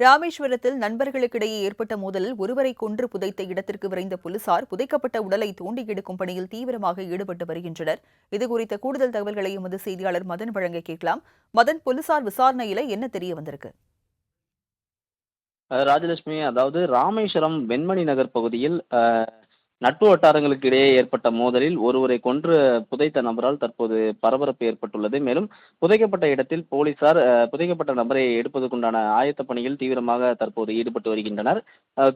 ராமேஸ்வரத்தில் நண்பர்களுக்கிடையே ஏற்பட்ட மோதலில் ஒருவரை கொன்று புதைத்த இடத்திற்கு விரைந்த போலீசார் புதைக்கப்பட்ட உடலை தோண்டி எடுக்கும் பணியில் தீவிரமாக ஈடுபட்டு வருகின்றனர். இதுகுறித்த கூடுதல் தகவல்களை எமது செய்தியாளர் மதன் வழங்க கேட்கலாம். மதன் போலீசார் விசாரணையில என்ன தெரிய வந்திருக்கு? ராஜலட்சுமி அதாவது ராமேஸ்வரம் வெண்மணி நகர் பகுதியில் அஹ், நட்பு வட்டாரங்களுக்கு இடையே ஏற்பட்ட மோதலில் ஒருவரை கொன்று புதைத்த நபரால் தற்போது பரபரப்பு ஏற்பட்டுள்ளது. மேலும் புதைக்கப்பட்ட இடத்தில் போலீசார் புதைக்கப்பட்ட நபரை எடுப்பதற்குண்டான ஆயத்த பணியில் தீவிரமாக தற்போது ஈடுபட்டு வருகின்றனர்.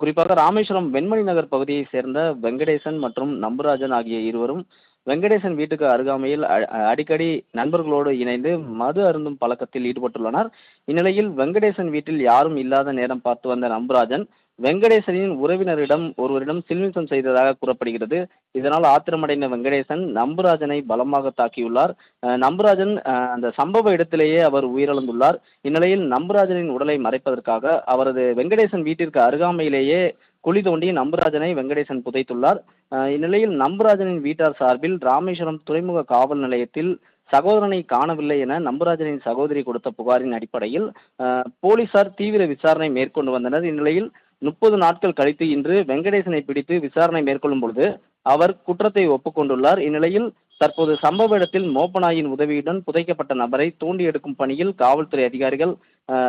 குறிப்பாக ராமேஸ்வரம் வெண்மணி நகர் பகுதியைச் சேர்ந்த வெங்கடேசன் மற்றும் நம்புராஜன் ஆகிய இருவரும் வெங்கடேசன் வீட்டுக்கு அருகாமையில் அடிக்கடி நண்பர்களோடு இணைந்து மது அருந்தும் பழக்கத்தில் ஈடுபட்டுள்ளனர். இந்நிலையில் வெங்கடேசன் வீட்டில் யாரும் இல்லாத நேரம் பார்த்து வந்த நம்புராஜன் வெங்கடேசனின் உறவினரிடம் ஒருவரிடம் சில்மிசம் செய்ததாக கூறப்படுகிறது. இதனால் ஆத்திரமடைந்த வெங்கடேசன் நம்புராஜனை பலமாக தாக்கியுள்ளார். நம்புராஜன் அந்த சம்பவ இடத்திலேயே அவர் உயிரிழந்துள்ளார். இந்நிலையில் நம்புராஜனின் உடலை மறைப்பதற்காக அவரது வெங்கடேசன் வீட்டிற்கு அருகாமையிலேயே குழி தோண்டி நம்புராஜனை வெங்கடேசன் புதைத்துள்ளார். இந்நிலையில் நம்புராஜனின் வீட்டார் சார்பில் ராமேஸ்வரம் துறைமுக காவல் நிலையத்தில் சகோதரனை காணவில்லை என நம்புராஜனின் சகோதரி கொடுத்த புகாரின் அடிப்படையில் போலீசார் தீவிர விசாரணை மேற்கொண்டு வந்தனர். இந்நிலையில் முப்பது நாட்கள் கழித்து இன்று வெங்கடேசனை பிடித்து விசாரணை மேற்கொள்ளும் பொழுது அவர் குற்றத்தை ஒப்புக்கொண்டுள்ளார். இந்நிலையில் தற்போது சம்பவ இடத்தில் மோப்பநாயின் உதவியுடன் புதைக்கப்பட்ட நபரை தூண்டி எடுக்கும் பணியில் காவல்துறை அதிகாரிகள்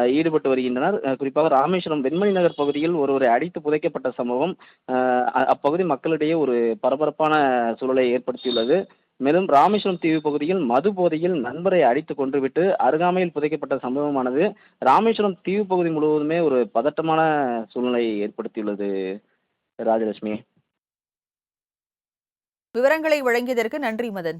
ஈடுபட்டு வருகின்றனர். குறிப்பாக ராமேஸ்வரம் வெண்மணி நகர் பகுதியில் ஒருவரை அடித்து புதைக்கப்பட்ட சம்பவம் அ- அப்பகுதி மக்களிடையே ஒரு பரபரப்பான சூழலை ஏற்படுத்தியுள்ளது. மேலும் ராமேஸ்வரம் தீவு பகுதியில் மது போதையில் நண்பரை அடித்து கொன்றுவிட்டு அருகாமையில் புதைக்கப்பட்ட சம்பவமானது ராமேஸ்வரம் தீவு பகுதி முழுவதுமே ஒரு பதட்டமான சூழ்நிலையை ஏற்படுத்தியுள்ளது ராஜலட்சுமி. விவரங்களை வழங்கியதற்கு நன்றி மதன்.